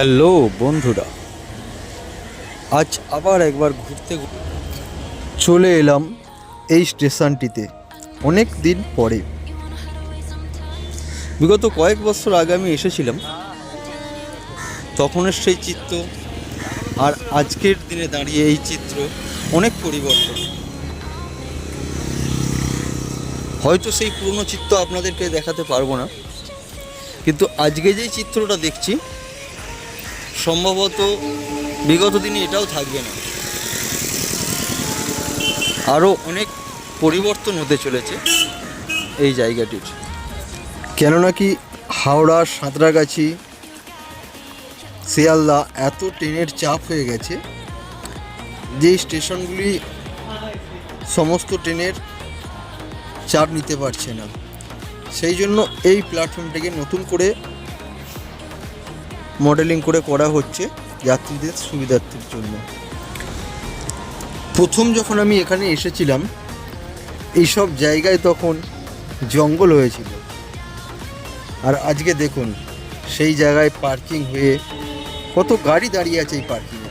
Hello, বন্ধুরা। আজ আবার একবার ঘুরতে চলে এলাম এই স্টেশনটিতে অনেক দিন পরে। বিগত কয়েক বছর আগে আমি এসেছিলাম। তখনের সেই চিত্র আর আজকের দিনে দাঁড়িয়ে এই চিত্র অনেক পরিবর্তন। হয়তো সেই পুরনো চিত্র আপনাদেরকে দেখাতে পারব না, কিন্তু আজকে যেই চিত্রটা দেখছি সম্ভবত বিগত দিনে এটাও থাকবে না। আরও অনেক পরিবর্তন হতে চলেছে এই জায়গাটির। কেননা কি হাওড়া, সাঁতরাগাছি, শিয়ালদা এত ট্রেনের চাপ হয়ে গেছে? যে স্টেশনগুলি সমস্ত ট্রেনের চাপ নিতে পারছে না। সেই জন্য এই প্ল্যাটফর্মটাকে নতুন করে মডেলিং করে করা হচ্ছে যাত্রীদের, সুবিধার্থের জন্য। প্রথম যখন আমি এখানে এসেছিলাম, এইসব জায়গায় তখন জঙ্গল হয়েছিল। আর আজকে দেখুন, সেই জায়গায় পার্কিং হয়ে কত গাড়ি দাঁড়িয়ে আছে এই পার্কিংয়ে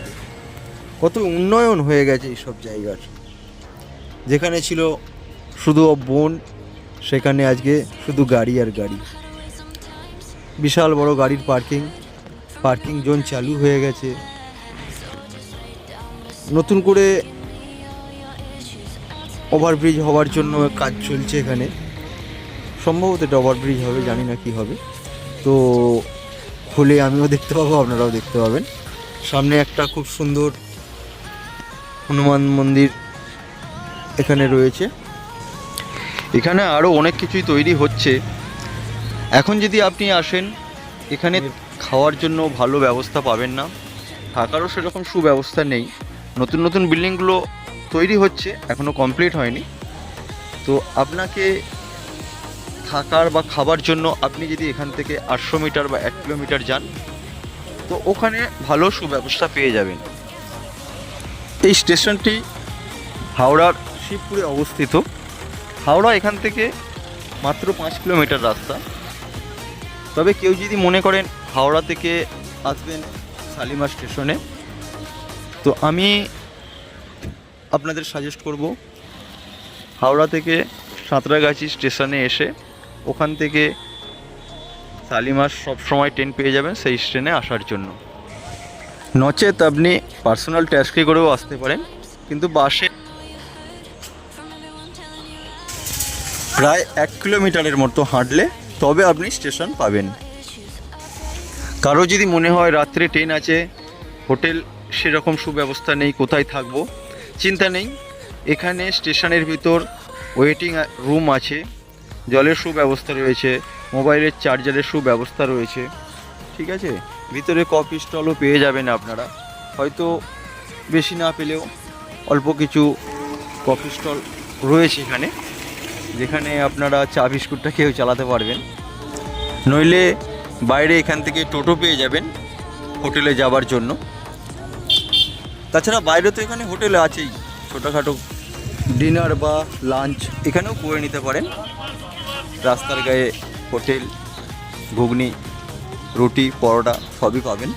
কত উন্নয়ন হয়ে গেছে এইসব জায়গার। যেখানে ছিল শুধু বন, সেখানে আজকে শুধু গাড়ি আর গাড়ি। বিশাল বড় গাড়ির পার্কিং। পার্কিং জোন চালু হয়ে গেছে। নতুন করে ওভারব্রিজ হওয়ার জন্য কাজ চলছে এখানে। সম্ভবত এটা ওভারব্রিজ হবে, জানি না কি হবে। তো হলে আমিও দেখতে পাবো, আপনারাও দেখতে পাবেন। সামনে একটা খুব সুন্দর হনুমান মন্দির এখানে রয়েছে। এখানে আরও অনেক কিছুই তৈরি হচ্ছে। এখন যদি আপনি আসেন, এখানে খাওয়ার জন্য ভালো ব্যবস্থা পাবেন না। থাকারও সেরকম সুব্যবস্থা নেই। নতুন নতুন বিল্ডিংগুলো তৈরি হচ্ছে এখনও কমপ্লিট হয়নি। তো আপনাকে থাকার বা খাবার জন্য আপনি যদি এখান থেকে আটশো মিটার বা এক কিলোমিটার যান, তো ওখানে ভালো সুব্যবস্থা পেয়ে যাবেন। এই স্টেশনটি হাওড়ার শিবপুরে অবস্থিত। হাওড়া এখান থেকে মাত্র পাঁচ কিলোমিটার রাস্তা। তবে কেউ যদি মনে করেন হাওড়া থেকে আসবেন শালিমার স্টেশনে। তো আমি আপনাদের সাজেস্ট করব, হাওড়া থেকে সাঁতরাগাছি স্টেশনে এসে ওখান থেকে শালিমার সবসময় ট্রেন পেয়ে যাবেন সেই ট্রেনে আসার জন্য। নচেত আপনি পার্সোনাল ট্যাক্সি করেও আসতে পারেন, কিন্তু বাসে প্রায় এক কিলোমিটারের মতো হাঁটলে তবে আপনি স্টেশন পাবেন। কারও যদি মনে হয় রাত্রে ট্রেন আছে হোটেল সেরকম সুব্যবস্থা নেই, কোথায় থাকব? চিন্তা নেই। এখানে স্টেশনের ভিতর ওয়েটিং রুম আছে, জলের সুব্যবস্থা রয়েছে, মোবাইলের চার্জারের সুব্যবস্থা রয়েছে, ঠিক আছে? ভিতরে কফি স্টলও পেয়ে যাবেন আপনারা। হয়তো বেশি না পেলেও অল্প কিছু কফি স্টল রয়েছে এখানে, যেখানে আপনারা চা বিস্কুটটা কেউ চালাতে পারবেন। নইলে বাইরে এখান থেকে টোটো পেয়ে যাবেন হোটেলে যাবার জন্য। তাছাড়া বাইরে তো এখানে হোটেল আছেই, ছোটোখাটো ডিনার বা লাঞ্চ এখানেও করে নিতে পারেন। রাস্তার গায়ে হোটেল, ঘুগনি, রুটি, পরোটা সবই পাবেন।